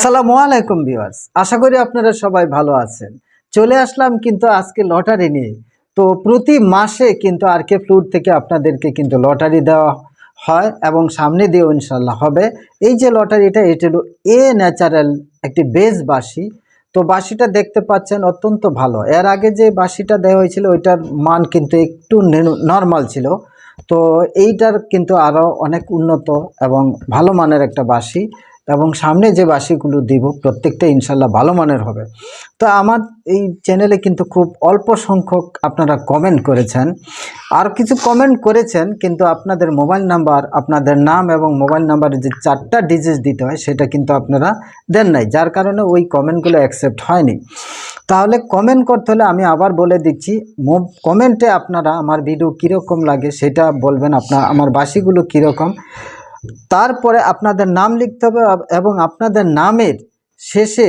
আসসালামু আলাইকুম ভিউয়ার্স, আশা করি আপনারা সবাই ভালো আছেন। চলে আসলাম কিন্তু আজকে লটারি নিয়ে। তো প্রতি মাসে কিন্তু আর কে ফ্লুট থেকে আপনাদেরকে কিন্তু লটারি দেওয়া হয় এবং সামনে দিয়েও ইনশাল্লাহ হবে। এই যে লটারিটা, এটা হলো এ ন্যাচারাল একটি বেজ বাসি তো বাসিটা দেখতে পাচ্ছেন অত্যন্ত ভালো। এর আগে যে বাসিটা দেওয়া হয়েছিল, ওইটার মান কিন্তু একটু নর্মাল ছিল। তো এইটার কিন্তু আরও অনেক উন্নত এবং ভালো মানের একটা বাসি এবং সামনে যে বাসিগুলো দিব, প্রত্যেকটা ইনশাল্লাহ ভালো মানের হবে। তো আমার এই চ্যানেলে কিন্তু খুব অল্প সংখ্যক আপনারা কমেন্ট করেছেন। আর কিছু কমেন্ট করেছেন, কিন্তু আপনাদের মোবাইল নাম্বার আপনাদের নাম এবং মোবাইল নাম্বারে যে চারটা ডিজিট দিতে হয়, সেটা কিন্তু আপনারা দেন নাই। যার কারণে ওই কমেন্টগুলো অ্যাকসেপ্ট হয়নি। তাহলে কমেন্ট করতে হলে আমি আবার বলে দিচ্ছি কমেন্টে আপনারা আমার ভিডিও কীরকম লাগে, সেটা বলবেন আপনার আমার বাসিগুলো কীরকম। তারপরে আপনাদের নাম লিখতে হবে এবং আপনাদের নামের শেষে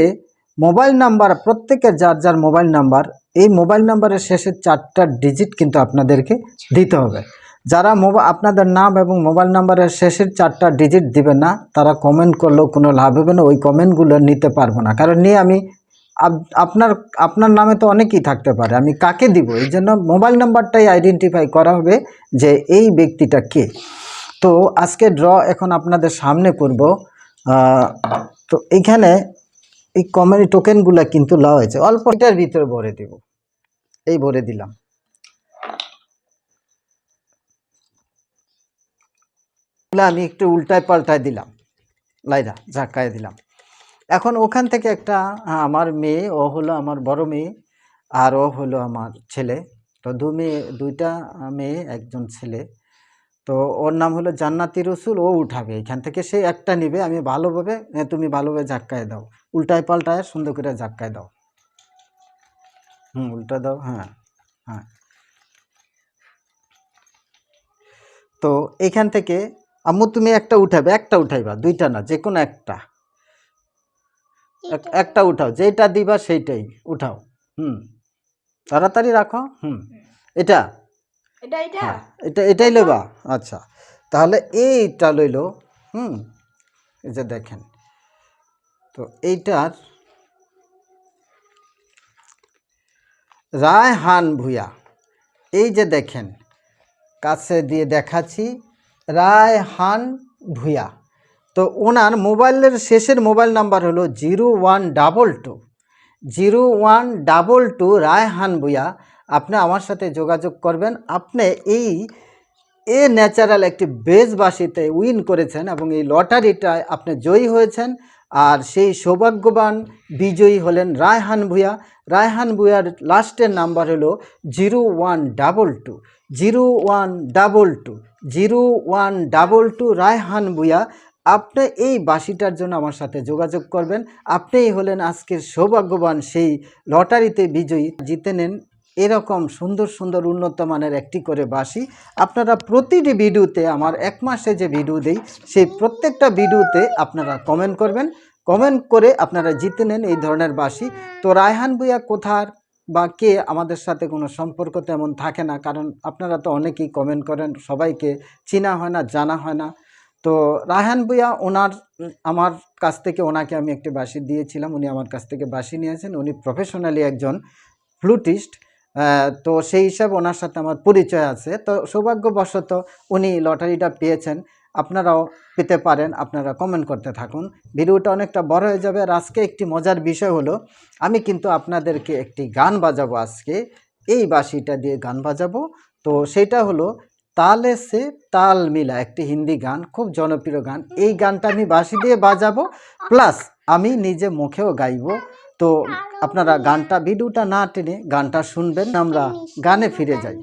মোবাইল নাম্বার, প্রত্যেকের যার যার মোবাইল নাম্বার, এই মোবাইল নাম্বারের শেষে চারটা ডিজিট কিন্তু আপনাদেরকে দিতে হবে। যারা মোবাইল আপনাদের নাম এবং মোবাইল নাম্বারের শেষের চারটা ডিজিট দিবে না, তারা কমেন্ট করলেও কোনো লাভ হবে না, ওই কমেন্টগুলো নিতে পারব না। কারণ নিয়ে আমি আপনার আপনার নামে তো অনেকেই থাকতে পারে, আমি কাকে দিব? এই জন্য মোবাইল নাম্বারটাই আইডেন্টিফাই করা হবে যে এই ব্যক্তিটা কে। তো আজকে ড্র এখন আপনাদের সামনে করব। তো এইখানে এই কমেডি টোকেনগুলো কিন্তু লাও হয়েছে। অল্প এটার ভিতরে ভরে দেব। এই ভরে দিলাম। আমি একটু উল্টায় পাল্টায় দিলাম। লাইরা, ঝাঁকায় দিলাম। এখন ওখান থেকে একটা আমার মেয়ে, ও হলো আমার বড় মেয়ে, আর ও হলো আমার ছেলে। তো দু মেয়ে, দুইটা মেয়ে, একজন ছেলে। তো ওর নাম হলো জান্নাতি রসুল, ও উঠাবে। এখান থেকে সে একটা নিবে, আমি ভালোভাবে তুমি ভালোভাবে জাক্কায় দাও। উল্টায় পাল্টায় সুন্দর করে ঝাক্কায় দাও। হুম, উল্টা দাও হ্যাঁ হ্যাঁ। তো এখান থেকে, আম্মু, তুমি একটা উঠাবে, একটা উঠাইবা, দুইটা না যে কোনো একটা একটা উঠাও যেটা দিবা সেইটাই উঠাও। হুম, তাড়াতাড়ি রাখো, হুম। এটা এটা এটা? হ্যাঁ, এটা এটাই লইবা? আচ্ছা তাহলে এইটা লইল হুম? এই যে দেখেন তো এইটার রায়হান ভুয়া এই যে দেখেন কাছে দিয়ে দেখাচ্ছি রায়হান ভুয়া তো ওনার মোবাইলের শেষের মোবাইল নাম্বার হলো zero one double two zero one double two Raihan Bhuiya আপনি আমার সাথে যোগাযোগ করবেন। আপনি এই এ ন্যাচারাল একটি বেজবাসীতে উইন করেছেন এবং এই লটারিটায় আপনি জয়ী হয়েছেন। আর সেই সৌভাগ্যবান বিজয়ী হলেন রায়হান ভুয়া রায়হান ভুয়ার লাস্টের নাম্বার হলো zero one double two. Zero one double two. Zero one double two Raihan Bhuiya আপনি এই বাসিটার জন্য আমার সাথে যোগাযোগ করবেন। আপনিই হলেন আজকের সৌভাগ্যবান সেই লটারিতে বিজয়ী। জিতে নেন এরকম সুন্দর সুন্দর উন্নত মানের একটি করে বাসি আপনারা প্রতিটি ভিডিওতে, আমার এক মাসে যে ভিডিও দেই, সেই প্রত্যেকটা ভিডিওতে আপনারা কমেন্ট করবেন। কমেন্ট করে আপনারা জিতে নেন এই ধরনের বাসি তো রায়হান ভুইয়া কোথার বা কে আমাদের সাথে কোনো সম্পর্ক তেমন থাকে না, কারণ আপনারা তো অনেকেই কমেন্ট করেন, সবাইকে চিনা হয় না, জানা হয় না। তো রায়হান ভুইয়া ওনার, আমার কাছ থেকে ওনাকে আমি একটি বাসি দিয়েছিলাম, উনি আমার কাছ থেকে বাসি নিয়েছেন। উনি প্রফেশনালি একজন ফ্লুটিস্ট তো সেই হিসাবে ওনার সাথে আমার পরিচয় আছে। তো সৌভাগ্যবশত উনি লটারিটা পেয়েছেন। আপনারাও পেতে পারেন, আপনারা কমেন্ট করতে থাকুন। ভিডিওটা অনেকটা বড় হয়ে যাবে। আর আজকে একটি মজার বিষয় হলো, আমি কিন্তু আপনাদেরকে একটি গান বাজাবো আজকে। এই বাসিটা দিয়ে গান বাজাবো। তো সেটা হলো, তালে সে তাল মিলা একটি হিন্দি গান, খুব জনপ্রিয় গান। এই গানটা আমি বাঁশি দিয়ে বাজাবো। প্লাস আমি নিজে মুখেও গাইবো। তো আপনারা গানটা ভিডিওটা না টেনে গানটা শুনবেন আমরা গানে ফিরে যাই।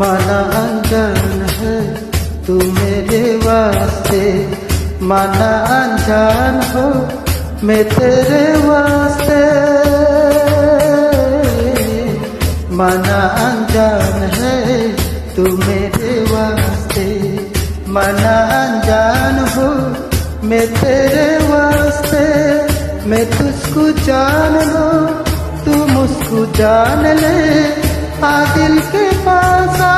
माना अनजान है, तू मेरे वास्ते। माना अनजान हो, मैं तेरे वास्ते। माना अनजान है, तू मेरे वास्ते। माना अनजान हो, मैं तेरे वास्ते। मैं तुझको जान लो, तू मुझको जान ले। आ दिल के पास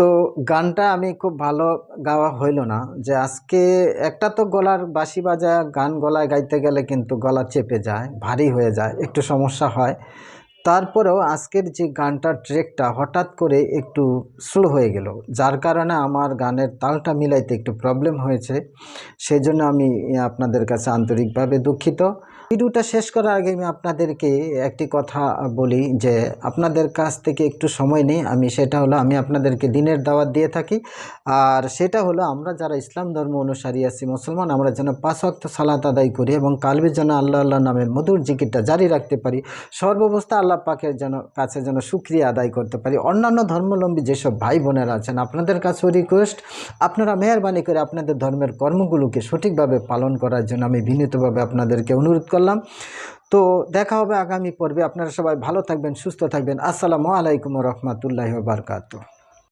তো গানটা আমি খুব ভালো গাওয়া হইল না। যে আজকে একটা তো গলার বাসি বাজা গান গলায় গাইতে গেলে কিন্তু গলা চেপে যায়, ভারী হয়ে যায়, একটু সমস্যা হয়। তারপরেও আজকের যে গানটার ট্রেকটা হঠাৎ করে একটু স্লো হয়ে গেল, যার কারণে আমার গানের তালটা মিলাইতে একটু প্রবলেম হয়েছে। সেই জন্য আমি আপনাদের কাছে আন্তরিকভাবে দুঃখিত। ভিডিওটা শেষ করার আগে আমি আপনাদেরকে একটি কথা বলি যে, আপনাদের কাছ থেকে একটু সময় নিই, আমি সেটা হলো আমি আপনাদেরকে দিনের দাওয়াত দিয়ে থাকি। আর সেটা হলো আমরা যারা ইসলাম ধর্ম অনুসারী আছি, মুসলমান, আমরা যেন পাঁচ ওয়াক্ত সালাত আদায় করি এবং কালবির যেন আল্লাহ আল্লাহ নামের মধুর জিকিরটা জারি রাখতে পারি। সর্বাবস্থা আল্লাহ পাকের যেন কাছে যেন সুক্রিয়া আদায় করতে পারি। অন্যান্য ধর্মলম্বী যেসব ভাই বোনেরা আছেন, আপনাদের কাছেও রিকোয়েস্ট আপনারা মেহরবানি করে আপনাদের ধর্মের কর্মগুলোকে সঠিকভাবে পালন করার জন্য আমি বিনীতভাবে আপনাদেরকে অনুরোধ করলাম। তো দেখা হবে আগামী পর্বে। আপনারা সবাই ভালো থাকবেন, সুস্থ থাকবেন। আসসালামু আলাইকুম রহমতুল্লাহ বারকাত